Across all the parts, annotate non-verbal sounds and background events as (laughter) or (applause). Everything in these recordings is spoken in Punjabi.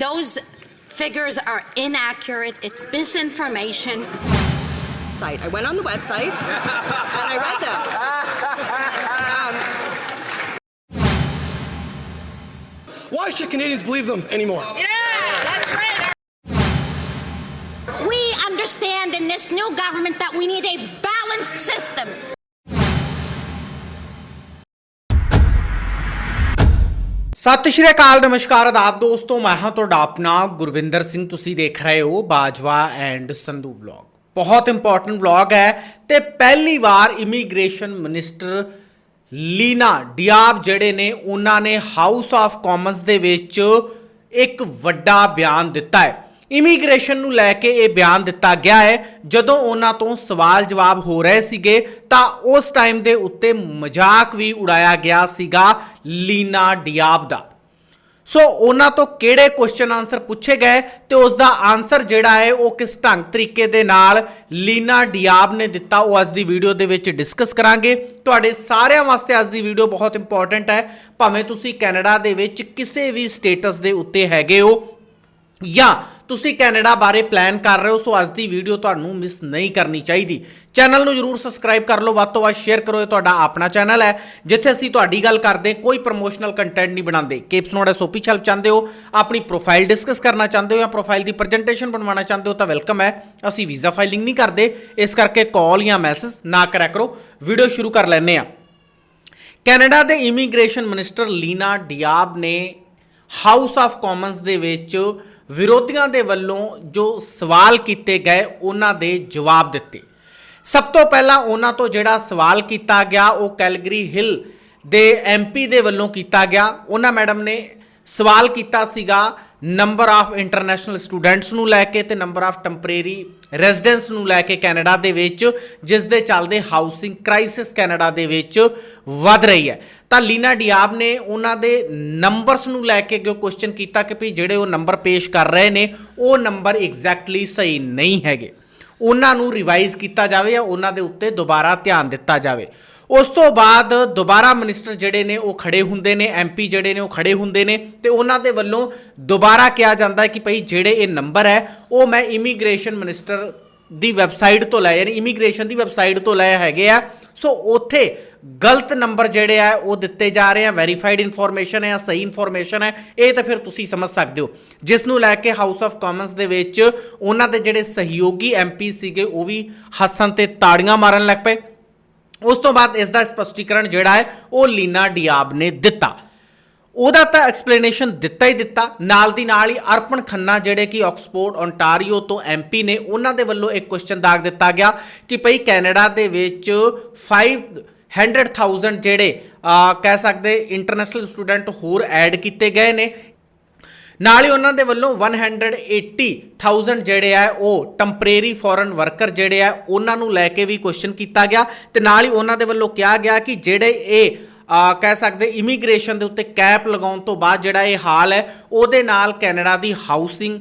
Those figures are inaccurate. It's misinformation. site. I went on the website and I read them. Um, Why should Canadians believe them anymore? We understand in this new government that we need a balanced system. ਸਤਿ ਸ਼੍ਰੀ ਅਕਾਲ, ਨਮਸਕਾਰ, ਆਦਾਬ ਦੋਸਤੋ, ਮੈਂ ਹਾਂ ਤੁਹਾਡਾ ਆਪਣਾ ਗੁਰਵਿੰਦਰ ਸਿੰਘ, ਤੁਸੀਂ ਦੇਖ ਰਹੇ ਹੋ ਬਾਜਵਾ ਐਂਡ ਸੰਧੂ ਵਲੌਗ। ਬਹੁਤ ਇੰਪੋਰਟੈਂਟ ਵਲੌਗ ਹੈ ਤੇ ਪਹਿਲੀ ਵਾਰ ਇਮੀਗ੍ਰੇਸ਼ਨ ਮਿਨਿਸਟਰ ਲੀਨਾ ਡਿਆਬ ਜਿਹੜੇ ਨੇ, ਉਹਨਾਂ ਨੇ ਹਾਊਸ ਆਫ ਕਾਮਨਸ ਦੇ ਵਿੱਚ ਇੱਕ ਵੱਡਾ ਬਿਆਨ ਦਿੱਤਾ ਹੈ। ਇਮੀਗ੍ਰੇਸ਼ਨ ਨੂੰ ਲੈ ਕੇ ਇਹ ਬਿਆਨ ਦਿੱਤਾ ਗਿਆ ਹੈ। ਜਦੋਂ ਉਹਨਾਂ ਤੋਂ ਸਵਾਲ ਜਵਾਬ ਹੋ ਰਹੇ ਸੀਗੇ, ਤਾਂ ਉਸ ਟਾਈਮ ਦੇ ਉੱਤੇ ਮਜ਼ਾਕ ਵੀ ਉਡਾਇਆ ਗਿਆ ਸੀਗਾ ਲੀਨਾ ਡਿਆਬ ਦਾ। ਸੋ ਉਹਨਾਂ ਤੋਂ ਕਿਹੜੇ ਕੁਐਸਚਨ ਆਨਸਰ ਪੁੱਛੇ ਗਏ ਤੇ ਉਸ ਦਾ ਆਨਸਰ ਜਿਹੜਾ ਹੈ ਉਹ ਕਿਸ ਢੰਗ ਤਰੀਕੇ ਦੇ ਨਾਲ ਲੀਨਾ ਡਿਆਬ ਨੇ ਦਿੱਤਾ, ਉਹ ਅੱਜ ਦੀ ਵੀਡੀਓ ਦੇ ਵਿੱਚ ਡਿਸਕਸ ਕਰਾਂਗੇ। ਤੁਹਾਡੇ ਸਾਰਿਆਂ ਵਾਸਤੇ ਅੱਜ ਦੀ ਵੀਡੀਓ ਬਹੁਤ ਇੰਪੋਰਟੈਂਟ ਹੈ। ਭਾਵੇਂ ਤੁਸੀਂ ਕੈਨੇਡਾ ਦੇ ਵਿੱਚ ਕਿਸੇ ਵੀ ਸਟੇਟਸ ਦੇ ਉੱਤੇ ਹੈਗੇ ਹੋ ਜਾਂ ਤੁਸੀਂ ਕੈਨੇਡਾ ਬਾਰੇ ਪਲਾਨ ਕਰ ਰਹੇ ਹੋ, ਸੋ ਅੱਜ ਦੀ ਵੀਡੀਓ ਤੁਹਾਨੂੰ ਮਿਸ ਨਹੀਂ ਕਰਨੀ ਚਾਹੀਦੀ। ਚੈਨਲ ਨੂੰ ਜਰੂਰ ਸਬਸਕ੍ਰਾਈਬ ਕਰ ਲਓ, ਵੱਧ ਤੋਂ ਵੱਧ ਸ਼ੇਅਰ ਕਰੋ ਇਹ ਤੁਹਾਡਾ ਆਪਣਾ ਚੈਨਲ ਹੈ। ਜਿੱਥੇ ਅਸੀਂ ਤੁਹਾਡੀ ਗੱਲ ਕਰਦੇ, ਕੋਈ ਪ੍ਰੋਮੋਸ਼ਨਲ ਕੰਟੈਂਟ ਨਹੀਂ ਬਣਾਉਂਦੇ। ਕੇਪਸ ਨੋਟ ਐਸਓਪੀ ਹੈਲਪ ਚਾਹੁੰਦੇ ਹੋ, ਆਪਣੀ ਪ੍ਰੋਫਾਈਲ ਡਿਸਕਸ ਕਰਨਾ ਚਾਹੁੰਦੇ ਹੋ ਜਾਂ ਪ੍ਰੋਫਾਈਲ ਦੀ ਪ੍ਰੈਜੈਂਟੇਸ਼ਨ ਬਣਵਾਉਣਾ ਚਾਹੁੰਦੇ ਹੋ ਤਾਂ ਵੈਲਕਮ ਹੈ। ਅਸੀਂ ਵੀਜ਼ਾ ਫਾਈਲਿੰਗ ਨਹੀਂ ਕਰਦੇ, ਇਸ ਕਰਕੇ ਕਾਲ ਜਾਂ ਮੈਸੇਜ ਨਾ ਕਰਿਆ ਕਰੋ। ਵੀਡੀਓ ਸ਼ੁਰੂ ਕਰ ਲੈਂਦੇ ਆ ਕੈਨੇਡਾ ਦੇ ਇਮੀਗ੍ਰੇਸ਼ਨ ਮਿਨਿਸਟਰ ਲੀਨਾ ਡਿਆਬ ਨੇ ਹਾਊਸ ਆਫ ਕਾਮਨਸ ਦੇ ਵਿੱਚ ਵਿਰੋਧੀਆਂ ਦੇ ਵੱਲੋਂ ਜੋ ਸਵਾਲ ਕੀਤੇ ਗਏ, ਉਹਨਾਂ ਦੇ ਜਵਾਬ ਦਿੱਤੇ। ਸਭ ਤੋਂ ਪਹਿਲਾਂ ਉਹਨਾਂ ਤੋਂ ਜਿਹੜਾ ਸਵਾਲ ਕੀਤਾ ਗਿਆ, ਉਹ ਕੈਲਗਰੀ ਹਿਲ ਦੇ ਐਮਪੀ ਦੇ ਵੱਲੋਂ ਕੀਤਾ ਗਿਆ। ਉਹਨਾਂ ਮੈਡਮ ਨੇ ਸਵਾਲ ਕੀਤਾ ਸੀਗਾ ਨੰਬਰ ਆਫ ਇੰਟਰਨੈਸ਼ਨਲ ਸਟੂਡੈਂਟਸ ਨੂੰ ਲੈ ਕੇ ਤੇ ਨੰਬਰ ਆਫ ਟੈਂਪਰੇਰੀ ਰੈਜੀਡੈਂਟਸ ਨੂੰ ਲੈ ਕੇ ਕੈਨੇਡਾ ਦੇ ਵਿੱਚ, ਜਿਸ ਦੇ ਚੱਲਦੇ ਹਾਊਸਿੰਗ ਕ੍ਰਾਈਸਿਸ ਕੈਨੇਡਾ ਦੇ ਵਿੱਚ ਵੱਧ ਰਹੀ ਹੈ। ਤਾਂ ਲੀਨਾ ਡਿਆਬ ਨੇ ਉਹਨਾਂ ਦੇ ਨੰਬਰਸ ਨੂੰ ਲੈ ਕੇ ਜੋ ਕੁਐਸਚਨ ਕੀਤਾ ਕਿ ਵੀ ਜਿਹੜੇ ਉਹ ਨੰਬਰ ਪੇਸ਼ ਕਰ ਰਹੇ ਨੇ, ਉਹ ਨੰਬਰ ਐਗਜ਼ੈਕਟਲੀ ਸਹੀ ਨਹੀਂ ਹੈਗੇ। ਉਹਨਾਂ ਨੂੰ ਰਿਵਾਈਜ਼ ਕੀਤਾ ਜਾਵੇ ਜਾਂ ਉਹਨਾਂ ਦੇ ਉੱਤੇ ਦੁਬਾਰਾ ਧਿਆਨ ਦਿੱਤਾ ਜਾਵੇ। ਉਸ ਤੋਂ ਬਾਅਦ ਦੁਬਾਰਾ ਮਿਨਿਸਟਰ ਜਿਹੜੇ ਨੇ ਉਹ ਖੜੇ ਹੁੰਦੇ ਨੇ ਐਮਪੀ ਜਿਹੜੇ ਨੇ ਉਹ ਖੜੇ ਹੁੰਦੇ ਨੇ ਤੇ ਉਹਨਾਂ ਦੇ ਵੱਲੋਂ ਦੁਬਾਰਾ ਕਿਹਾ ਜਾਂਦਾ ਹੈ ਕਿ ਭਈ ਜਿਹੜੇ ਇਹ ਨੰਬਰ ਹੈ, ਉਹ ਮੈਂ ਇਮੀਗ੍ਰੇਸ਼ਨ ਮਿਨਿਸਟਰ ਦੀ ਵੈਬਸਾਈਟ ਤੋਂ ਲਏ, ਯਾਨੀ ਇਮੀਗ੍ਰੇਸ਼ਨ ਦੀ ਵੈਬਸਾਈਟ ਤੋਂ ਲਏ ਹੈਗੇ ਆ। ਸੋ ਉੱਥੇ ਗਲਤ ਨੰਬਰ ਜਿਹੜੇ ਆ, ਉਹ ਦਿੱਤੇ ਜਾ ਰਹੇ ਆ ਵੈਰੀਫਾਈਡ ਇਨਫੋਰਮੇਸ਼ਨ ਹੈ ਜਾਂ ਸਹੀ ਇਨਫੋਰਮੇਸ਼ਨ ਹੈ, ਇਹ ਤਾਂ ਫਿਰ ਤੁਸੀਂ ਸਮਝ ਸਕਦੇ ਹੋ। ਜਿਸ ਨੂੰ ਲੈ ਕੇ ਹਾਊਸ ਆਫ ਕਾਮਨਸ ਦੇ ਵਿੱਚ ਉਹਨਾਂ ਦੇ ਜਿਹੜੇ ਸਹਿਯੋਗੀ ਐਮਪੀ ਸੀਗੇ, ਉਹ ਵੀ ਹੱਸਣ ਤੇ ਤਾੜੀਆਂ ਮਾਰਨ ਲੱਗ ਪਏ। ਉਸ ਤੋਂ ਬਾਅਦ ਇਸ ਦਾ ਸਪਸ਼ਟੀਕਰਨ ਜਿਹੜਾ ਹੈ, ਉਹ ਲੀਨਾ ਡਿਆਬ ਨੇ ਦਿੱਤਾ। ਉਹਦਾ ਤਾਂ ਐਕਸਪਲੇਨੇਸ਼ਨ ਦਿੱਤਾ ਹੀ ਦਿੱਤਾ। ਨਾਲ ਦੀ ਨਾਲ ਹੀ ਅਰਪਣ ਖੰਨਾ ਜਿਹੜੇ ਕਿ ਆਕਸਫੋਰਡ ਓਨਟਾਰੀਓ ਤੋਂ ਐਮਪੀ ਨੇ, ਉਹਨਾਂ ਦੇ ਵੱਲੋਂ ਇੱਕ ਕੁਐਸਚਨ ਦਾਗ ਦਿੱਤਾ ਗਿਆ ਕਿ ਭਈ ਕੈਨੇਡਾ ਦੇ ਵਿੱਚ 500000 ਜਿਹੜੇ ਕਹਿ ਸਕਦੇ ਇੰਟਰਨੈਸ਼ਨਲ ਸਟੂਡੈਂਟ ਹੋਰ ਐਡ ਕੀਤੇ ਗਏ ਨੇ। ਨਾਲ ਹੀ ਉਹਨਾਂ ਦੇ ਵੱਲੋਂ 180000 ਜਿਹੜੇ ਆ, ਉਹ ਟੈਂਪਰੇਰੀ ਫੋਰਨ ਵਰਕਰ ਜਿਹੜੇ ਆ, ਉਹਨਾਂ ਨੂੰ ਲੈ ਕੇ ਵੀ ਕੁਐਸਚਨ ਕੀਤਾ ਗਿਆ ਤੇ ਨਾਲ ਹੀ ਉਹਨਾਂ ਦੇ ਵੱਲੋਂ ਕਿਹਾ ਗਿਆ ਕਿ ਜਿਹੜੇ ਇਹ ਆ ਕਹਿ ਸਕਦੇ ਇਮੀਗ੍ਰੇਸ਼ਨ ਦੇ ਉੱਤੇ ਕੈਪ ਲਗਾਉਣ ਤੋਂ ਬਾਅਦ ਜਿਹੜਾ ਇਹ ਹਾਲ ਹੈ, ਉਹਦੇ ਨਾਲ ਕੈਨੇਡਾ ਦੀ ਹਾਊਸਿੰਗ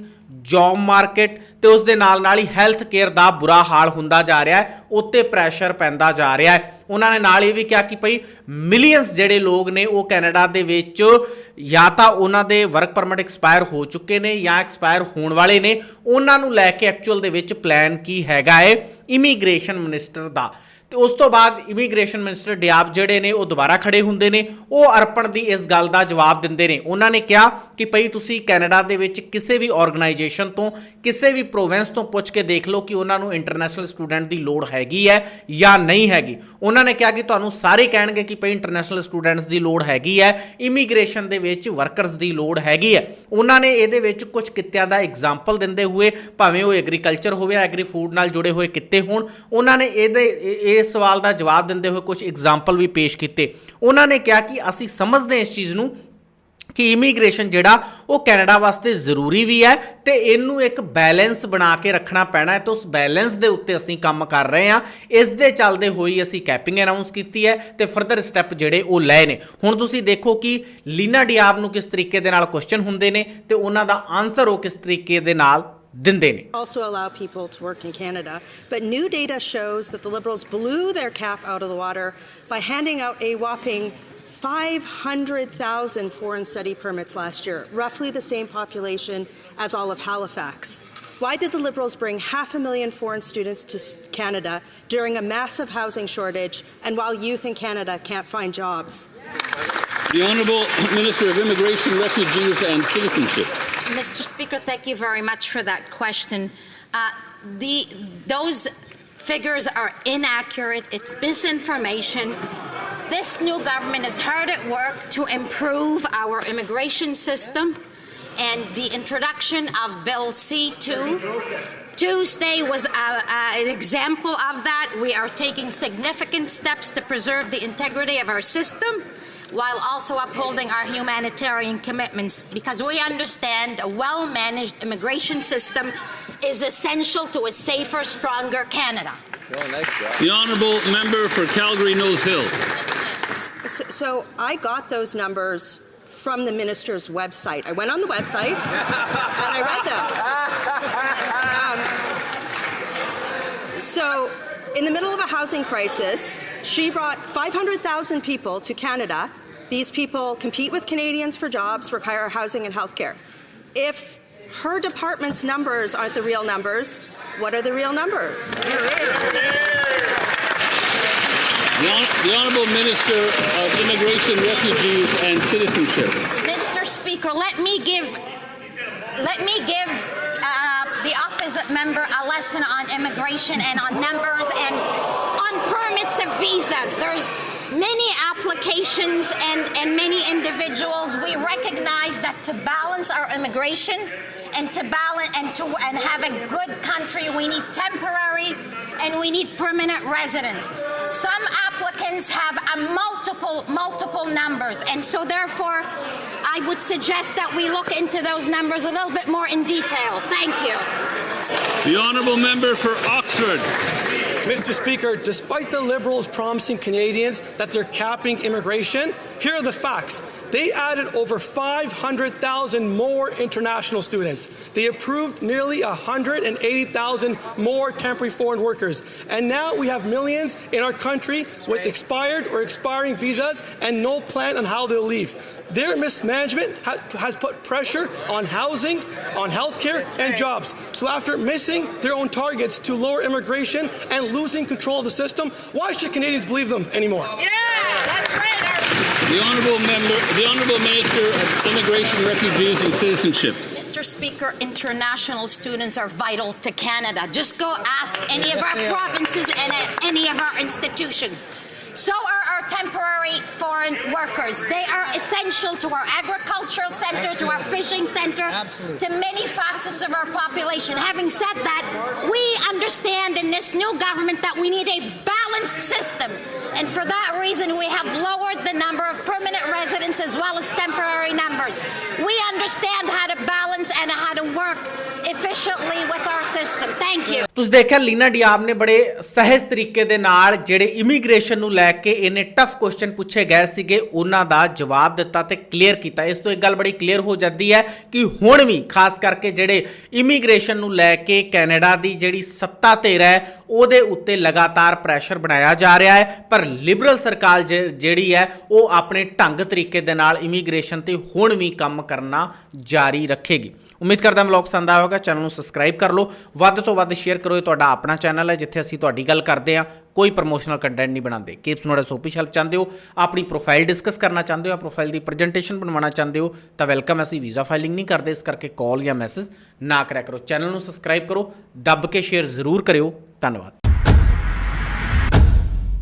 ਜੌਬ ਮਾਰਕੀਟ ਤੇ ਉਸ ਦੇ ਨਾਲ ਨਾਲ ਹੀ ਹੈਲਥ ਕੇਅਰ ਦਾ ਬੁਰਾ ਹਾਲ ਹੁੰਦਾ ਜਾ ਰਿਹਾ ਹੈ, ਉੱਤੇ ਪ੍ਰੈਸ਼ਰ ਪੈਂਦਾ ਜਾ ਰਿਹਾ ਹੈ। ਉਹਨਾਂ ਨੇ ਨਾਲ ਇਹ ਵੀ ਕਿਹਾ ਕਿ ਭਈ ਮਿਲੀਅਨਸ ਜਿਹੜੇ ਲੋਕ ਨੇ ਉਹ ਕੈਨੇਡਾ ਦੇ ਵਿੱਚ ਜਾਂ ਤਾਂ ਉਹਨਾਂ ਦੇ ਵਰਕ ਪਰਮਿਟ ਐਕਸਪਾਇਰ ਹੋ ਚੁੱਕੇ ਨੇ ਜਾਂ ਐਕਸਪਾਇਰ ਹੋਣ ਵਾਲੇ ਨੇ। ਉਹਨਾਂ ਨੂੰ ਲੈ ਕੇ ਐਕਚੁਅਲ ਦੇ ਵਿੱਚ ਪਲਾਨ ਕੀ ਹੈਗਾ ਹੈ ਇਮੀਗ੍ਰੇਸ਼ਨ ਮਿਨਿਸਟਰ ਦਾ। ਤੇ ਉਸ ਤੋਂ ਬਾਅਦ ਇਮੀਗ੍ਰੇਸ਼ਨ ਮਿਨਿਸਟਰ ਡਿਆਬ ਜਿਹੜੇ ਨੇ, ਉਹ ਦੁਬਾਰਾ ਖੜੇ ਹੁੰਦੇ ਨੇ। ਉਹ ਅਰਪਣ ਦੀ ਇਸ ਗੱਲ ਦਾ ਜਵਾਬ ਦਿੰਦੇ ਨੇ। ਉਹਨਾਂ ਨੇ ਕਿਹਾ ਕਿ ਭਈ ਤੁਸੀਂ ਕੈਨੇਡਾ ਦੇ ਵਿੱਚ ਕਿਸੇ ਵੀ ਆਰਗੇਨਾਈਜੇਸ਼ਨ ਤੋਂ, ਕਿਸੇ ਵੀ ਪ੍ਰੋਵਿੰਸ ਤੋਂ ਪੁੱਛ ਕੇ ਦੇਖ ਲਓ ਕਿ ਉਹਨਾਂ ਨੂੰ ਇੰਟਰਨੈਸ਼ਨਲ ਸਟੂਡੈਂਟ ਦੀ ਲੋੜ ਹੈਗੀ ਹੈ ਜਾਂ ਨਹੀਂ ਹੈਗੀ। ਉਹਨਾਂ ਨੇ ਕਿਹਾ ਕਿ ਤੁਹਾਨੂੰ ਸਾਰੇ ਕਹਿਣਗੇ ਕਿ ਭਈ ਇੰਟਰਨੈਸ਼ਨਲ ਸਟੂਡੈਂਟਸ ਦੀ ਲੋੜ ਹੈਗੀ ਹੈ ਇਮੀਗ੍ਰੇਸ਼ਨ ਦੇ ਵਿੱਚ ਵਰਕਰਸ ਦੀ ਲੋੜ ਹੈਗੀ ਹੈ। ਉਹਨਾਂ ਨੇ ਇਹਦੇ ਵਿੱਚ ਕੁਝ ਕਿੱਤਿਆਂ ਦਾ ਐਗਜ਼ਾਮਪਲ ਦਿੰਦੇ ਹੋਏ, ਭਾਵੇਂ ਉਹ ਐਗਰੀਕਲਚਰ ਹੋਵੇ ਐਗਰੀ ਫੂਡ ਨਾਲ ਜੁੜੇ ਹੋਏ ਕਿੱਤੇ ਹੋਣ, ਉਹਨਾਂ ਨੇ ਇਹਦੇ, ਇਹ- ਇਸ ਸਵਾਲ ਦਾ ਜਵਾਬ ਦਿੰਦੇ ਹੋਏ ਕੁਝ ਐਗਜ਼ਾਮਪਲ ਵੀ ਪੇਸ਼ ਕੀਤੇ। ਉਹਨਾਂ ਨੇ ਕਿਹਾ ਕਿ ਅਸੀਂ ਸਮਝਦੇ ਹਾਂ ਇਸ ਚੀਜ਼ ਨੂੰ ਕਿ ਇਮੀਗ੍ਰੇਸ਼ਨ ਜਿਹੜਾ, ਉਹ ਕੈਨੇਡਾ ਵਾਸਤੇ ਜ਼ਰੂਰੀ ਵੀ ਹੈ ਤੇ ਇਹਨੂੰ ਇੱਕ ਬੈਲੈਂਸ ਬਣਾ ਕੇ ਰੱਖਣਾ ਪੈਣਾ ਹੈ ਤੇ ਉਸ ਬੈਲੈਂਸ ਦੇ ਉੱਤੇ ਅਸੀਂ ਕੰਮ ਕਰ ਰਹੇ ਹਾਂ। ਇਸ ਦੇ ਚੱਲਦੇ ਹੋਈ ਅਸੀਂ ਕੈਪਿੰਗ ਅਨਾਉਂਸ ਕੀਤੀ ਹੈ ਤੇ ਫਰਦਰ ਸਟੈਪ ਜਿਹੜੇ ਉਹ ਲਏ ਨੇ। ਹੁਣ ਤੁਸੀਂ ਦੇਖੋ ਕਿ ਲੀਨਾ ਡਿਆਬ ਨੂੰ ਕਿਸ ਤਰੀਕੇ ਦੇ ਨਾਲ ਕੁਐਸਚਨ ਹੁੰਦੇ ਨੇ ਤੇ ਉਹਨਾਂ ਦਾ ਆਨਸਰ ਉਹ ਕਿਸ ਤਰੀਕੇ ਦੇ ਨਾਲ ದಿನ್ದೇನೆ also allow people to work in Canada. But new data shows that the Liberals blew their cap out of the water by handing out a whopping 500,000 foreign study permits last year, roughly the same population as all of Halifax. Why did the Liberals bring half a million foreign students to Canada during a massive housing shortage and while youth in Canada can't find jobs? The Honourable (coughs) Minister of Immigration, Refugees and Citizenship. Mr. Speaker, thank you very much for that question. Uh, the, those figures are inaccurate. It's misinformation. This new government is hard at work to improve our immigration system, and the introduction of Bill C2 Tuesday was uh, uh, an example of that. We are taking significant steps to preserve the integrity of our system while also upholding our humanitarian commitments because we understand a well managed immigration system is essential to a safer, stronger Canada. The Honourable Member for Calgary Nose Hill. So, so I got those numbers from the minister's website. I went on the website and I read them. Um, so, in the middle of a housing crisis, she brought 500,000 people to Canada. These people compete with Canadians for jobs, require housing and healthcare. If her department's numbers aren't the real numbers, what are the real numbers? The, Hon- the Honourable Minister of Immigration, Refugees and Citizenship. Mr. Speaker, let me give let me give uh, the opposite member a lesson on immigration and on numbers and on permits of visa. There's many applications and, and many individuals. We recognize that to balance our immigration and to balance and to and have a good country, we need temporary and we need permanent residents. Some applicants have a multiple multiple numbers, and so therefore, I would suggest that we look into those numbers a little bit more in detail. Thank you. The Honourable Member for Oxford. Mr. Speaker, despite the Liberals promising Canadians that they're capping immigration, here are the facts. They added over 500,000 more international students. They approved nearly 180,000 more temporary foreign workers. And now we have millions in our country with expired or expiring visas and no plan on how they'll leave. Their mismanagement ha- has put pressure on housing, on healthcare, and jobs. So, after missing their own targets to lower immigration and losing control of the system, why should Canadians believe them anymore? The Honourable Member, the Honourable Minister of Immigration, Refugees and Citizenship. Mr. Speaker, international students are vital to Canada. Just go ask any of our provinces and at any of our institutions. So are our temporary foreign workers. They are essential to our agricultural center, to our fishing center, to many facets of our population. Having said that, we understand in this new government that we need a balanced system. And for that reason, we have lowered the number of permanent residents as well as temporary numbers. We understand how to balance and how to work efficiently with our system. Thank you. ਤੁਸੀਂ ਦੇਖਿਆ ਲੀਨਾ ਡਿਆਬ ਨੇ ਬੜੇ ਸਹਿਜ ਤਰੀਕੇ ਦੇ ਨਾਲ ਜਿਹੜੇ ਇਮੀਗ੍ਰੇਸ਼ਨ ਨੂੰ ਲੈ ਕੇ ਇਹਨੇ ਟਫ ਕੁਐਸਚਨ ਪੁੱਛੇ ਗਏ ਸੀਗੇ, ਉਹਨਾਂ ਦਾ ਜਵਾਬ ਦਿੱਤਾ ਤੇ ਕਲੀਅਰ ਕੀਤਾ। ਇਸ ਤੋਂ ਇੱਕ ਗੱਲ ਬੜੀ ਕਲੀਅਰ ਹੋ ਜਾਂਦੀ ਹੈ ਕਿ ਹੁਣ ਵੀ ਖਾਸ ਕਰਕੇ ਜਿਹੜੇ ਇਮੀਗ੍ਰੇਸ਼ਨ ਨੂੰ ਲੈ ਕੇ ਕੈਨੇਡਾ ਦੀ ਜਿਹੜੀ ਸੱਤਾ ਧਿਰ ਹੈ ਉਹਦੇ ਉੱਤੇ ਲਗਾਤਾਰ ਪ੍ਰੈਸ਼ਰ ਬਣਾਇਆ ਜਾ ਰਿਹਾ ਹੈ। ਪਰ ਲਿਬਰਲ ਸਰਕਾਰ ਜਿਹੜੀ ਹੈ, ਉਹ ਆਪਣੇ ਢੰਗ ਤਰੀਕੇ ਦੇ ਨਾਲ ਇਮੀਗ੍ਰੇਸ਼ਨ ਤੇ ਹੁਣ ਵੀ ਕੰਮ ਕਰਨਾ ਜਾਰੀ ਰੱਖੇਗੀ। ਉਮੀਦ ਕਰਦਾ ਵਲੌਗ ਪਸੰਦ ਆਇਆ ਹੋਵੇਗਾ ਚੈਨਲ ਨੂੰ ਸਬਸਕ੍ਰਾਈਬ ਕਰ ਲਓ। ਵੱਧ ਤੋਂ ਵੱਧ ਸ਼ੇਅਰ ਕਰੋ ਇਹ ਤੁਹਾਡਾ ਆਪਣਾ ਚੈਨਲ ਹੈ, ਜਿੱਥੇ ਅਸੀਂ ਤੁਹਾਡੀ ਗੱਲ ਕਰਦੇ ਹਾਂ। ਕੋਈ ਪ੍ਰਮੋਸ਼ਨਲ ਕੰਟੈਂਟ ਨਹੀਂ ਬਣਾਉਂਦੇ। ਕੀਪਸ ਨੋਟ ਸੋਪੀ ਓਫੀਸ਼ੀਅਲ ਚਾਹੁੰਦੇ ਹੋ, ਆਪਣੀ ਪ੍ਰੋਫਾਈਲ ਡਿਸਕਸ ਕਰਨਾ ਚਾਹੁੰਦੇ ਹੋ ਪ੍ਰੋਫਾਈਲ ਦੀ ਪ੍ਰੈਜੈਂਟੇਸ਼ਨ ਬਣਵਾਉਣਾ ਚਾਹੁੰਦੇ ਹੋ, ਤਾਂ ਵੈਲਕਮ ਅਸੀਂ ਵੀਜ਼ਾ ਫਾਈਲਿੰਗ ਨਹੀਂ ਕਰਦੇ। ਇਸ ਕਰਕੇ ਕਾਲ ਜਾਂ ਮੈਸੇਜ ਨਾ ਕਰਿਆ ਕਰੋ। ਚੈਨਲ ਨੂੰ ਸਬਸਕ੍ਰਾਈਬ ਕਰੋ, ਦੱਬ ਕੇ ਸ਼ੇਅਰ ਜ਼ਰੂਰ ਕਰਿਓ। ਧੰਨਵਾਦ।